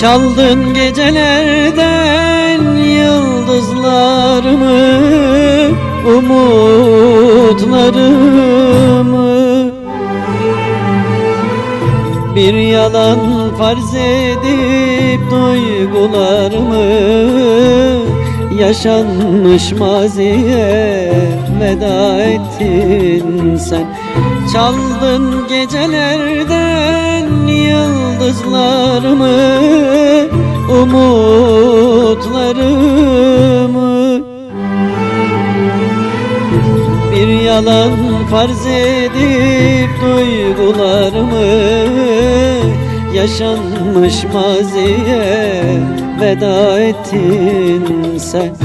Çaldın gecelerden yıldızlarımı Umutlarımı. Bir yalan farz edip duygularımı Yaşanmış maziye veda ettin sen. Çaldın gecelerden yıldızlarımı Umutlarımı. Bir yalan farz edip duygularımı Yaşanmış maziye veda ettin sen